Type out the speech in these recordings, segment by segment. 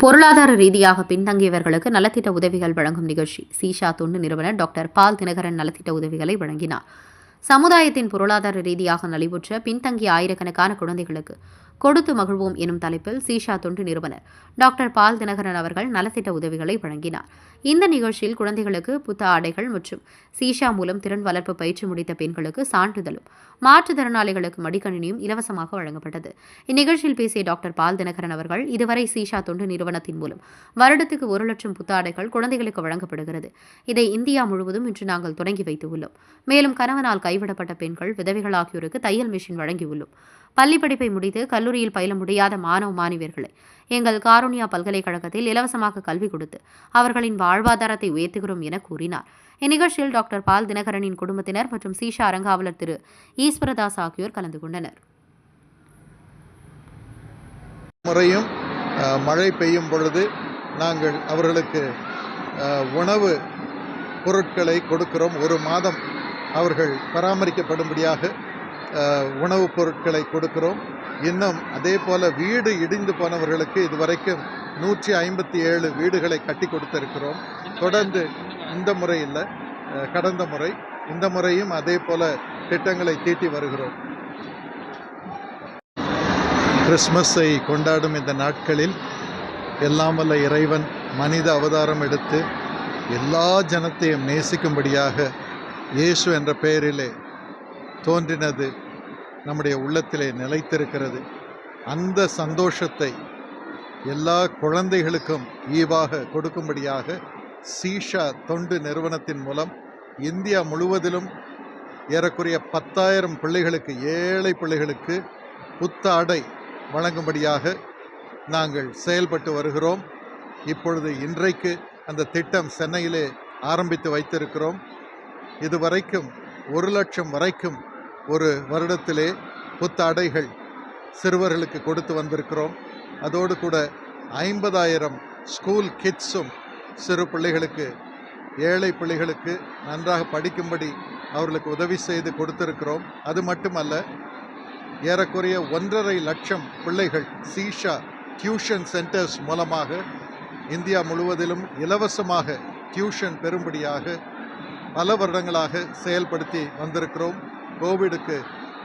பொருளாதார ரீதியாக பின்தங்கியவர்களுக்கு நலத்திட்ட உதவிகள் வழங்கும் நிகழ்ச்சி. சீஷா தொண்டு நிறுவனர் டாக்டர் பால் தினகரன் நலத்திட்ட உதவிகளை வழங்கினார். சமுதாயத்தின் பொருளாதார ரீதியாக நலிவுற்ற பின்தங்கிய ஆயிரக்கணக்கான குழந்தைகளுக்கு கொடுத்து மகிழ்வோம் எனும் தலைப்பில் சீஷா தொண்டு நிறுவனர் டாக்டர் பால் தினகரன் அவர்கள் நலத்திட்ட உதவிகளை வழங்கினார். இந்த நிகழ்ச்சியில் குழந்தைகளுக்கு புத்த ஆடைகள் மற்றும் சீஷா மூலம் திறன் வளர்ப்பு பயிற்சி முடித்த பெண்களுக்கு சான்றிதழும் மாற்றுத்திறனாளிகளுக்கு மடிக்கணினியும் இலவசமாக வழங்கப்பட்டது. இந்நிகழ்ச்சியில் பேசிய டாக்டர் பால் தினகரன் அவர்கள் இதுவரை சீஷா தொண்டு நிறுவனத்தின் மூலம் வருடத்துக்கு ஒரு லட்சம் புத்தாடைகள் குழந்தைகளுக்கு வழங்கப்படுகிறது. இதை இந்தியா முழுவதும் இன்று நாங்கள் தொடங்கி வைத்துள்ளோம். மேலும் கணவனால் கைவிடப்பட்ட பெண்கள் விதவைகள் ஆகியோருக்கு தையல் மிஷின் வழங்கியுள்ளோம். பள்ளி படிப்பை முடித்து கல்லூரியில் பயில முடியாத மாணவ மாணவியர்களை எங்கள் காரோனியா பல்கலைக்கழகத்தில் இலவசமாக கல்வி கொடுத்து அவர்களின் வாழ்வாதாரத்தை உயர்த்துகிறோம் என கூறினார். இந்நிகழ்ச்சியில் டாக்டர் பால் தினகரனின் குடும்பத்தினர் மற்றும் சீஷா அரங்காவலர் திரு ஈஸ்வரதாஸ் ஆகியோர் கலந்து கொண்டனர். முறையும் மழை பெய்யும் பொழுது நாங்கள் அவர்களுக்கு உணவு பொருட்களை கொடுக்கிறோம். ஒரு மாதம் அவர்கள் பராமரிக்கப்படும்படியாக உணவுப் பொருட்களை கொடுக்கிறோம். இன்னும் அதே போல வீடு இடிந்து போனவர்களுக்கு இதுவரைக்கும் நூற்றி ஐம்பத்தி ஏழு வீடுகளை கட்டி கொடுத்திருக்கிறோம் தொடர்ந்து இந்த முறை இல்லை. கடந்த முறை. இந்த முறையும் அதே போல திட்டங்களை தீட்டி வருகிறோம். கிறிஸ்மஸை கொண்டாடும் இந்த நாட்களில் எல்லாம் வல்ல இறைவன் மனித அவதாரம் எடுத்து எல்லா ஜனத்தையும் நேசிக்கும்படியாக இயேசு என்ற பெயரிலே தோன்றினது நம்முடைய உள்ளத்திலே நிலைத்திருக்கிறது. அந்த சந்தோஷத்தை எல்லா குழந்தைகளுக்கும் ஈவாக கொடுக்கும்படியாக சீஷா தொண்டு நிறுவனத்தின் மூலம் இந்தியா முழுவதிலும் ஏறக்குறைய பத்தாயிரம் பிள்ளைகளுக்கு ஏழை பிள்ளைகளுக்கு புத்தாடை வழங்கும்படியாக நாங்கள் செயல்பட்டு வருகிறோம். இப்பொழுது இன்றைக்கு அந்த திட்டம் சென்னையிலே ஆரம்பித்து வைத்திருக்கிறோம். இதுவரைக்கும் ஒரு லட்சம் வரைக்கும் ஒரு வருடத்திலே புத்தாடைகள் சிறுவர்களுக்கு கொடுத்து வந்திருக்கிறோம். அதோடு கூட ஐம்பதாயிரம் ஸ்கூல் கிட்ஸும் சிறு பிள்ளைகளுக்கு ஏழை பிள்ளைகளுக்கு நன்றாக படிக்கும்படி அவர்களுக்கு உதவி செய்து கொடுத்திருக்கிறோம். அது மட்டுமல்ல ஏறக்குறைய ஒன்றரை லட்சம் பிள்ளைகள் சீஷா டியூஷன் சென்டர்ஸ் மூலமாக இந்தியா முழுவதிலும் இலவசமாக டியூஷன் பெறும்படியாக பல வருடங்களாக செயல்படுத்தி வந்திருக்கிறோம். கோவிடுக்கு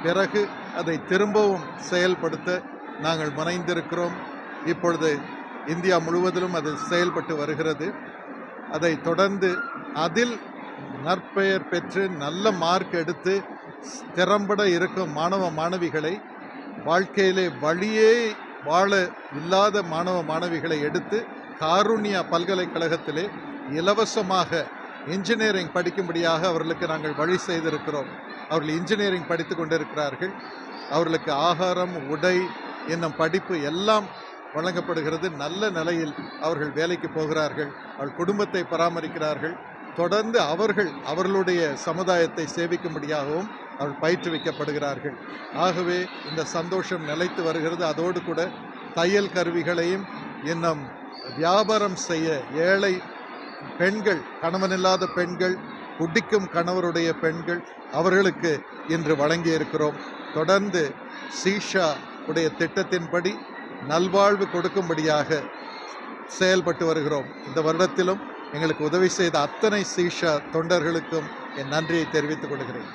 பிறகு அதை திரும்பவும் செயல்படுத்த நாங்கள் முனைந்திருக்கிறோம். இப்பொழுது இந்தியா முழுவதிலும் அது செயல்பட்டு வருகிறது. அதை தொடர்ந்து அதில் நற்பெயர் பெற்று நல்ல மார்க் எடுத்து திறம்பட இருக்கும் மாணவ மாணவிகளை வாழ்க்கையிலே வழியே வாழ இல்லாத மாணவ மாணவிகளை எடுத்து காருண்யா பல்கலைக்கழகத்திலே இலவசமாக இன்ஜினியரிங் படிக்கும்படியாக அவர்களுக்கு நாங்கள் வழி செய்திருக்கிறோம். அவர்கள் இன்ஜினியரிங் படித்து கொண்டிருக்கிறார்கள். அவர்களுக்கு ஆகாரம் உடை என்னும் படிப்பு எல்லாம் வழங்கப்படுகிறது. நல்ல நிலையில் அவர்கள் வேலைக்கு போகிறார்கள். அவள் குடும்பத்தை பராமரிக்கிறார்கள். தொடர்ந்து அவர்கள் அவர்களுடைய சமுதாயத்தை சேவிக்கும்படியாகவும் அவள் பயிற்றுவிக்கப்படுகிறார்கள். ஆகவே இந்த சந்தோஷம் நிலைத்து வருகிறது. அதோடு கூட தையல் கருவிகளையும் இன்னும் வியாபாரம் செய்ய ஏழை பெண்கள் கணவனில்லாத பெண்கள் குடிக்கும் கணவருடைய பெண்கள் அவர்களுக்கு இன்று வழங்கி இருக்கிறோம் தொடர்ந்து சீஷா உடைய திட்டத்தின்படி நல்வாழ்வு கொடுக்கும்படியாக செயல்பட்டு வருகிறோம். இந்த வருடத்திலும் எங்களுக்கு உதவி செய்த அத்தனை சீஷா தொண்டர்களுக்கும் என் நன்றியை தெரிவித்துக் கொள்கிறேன்.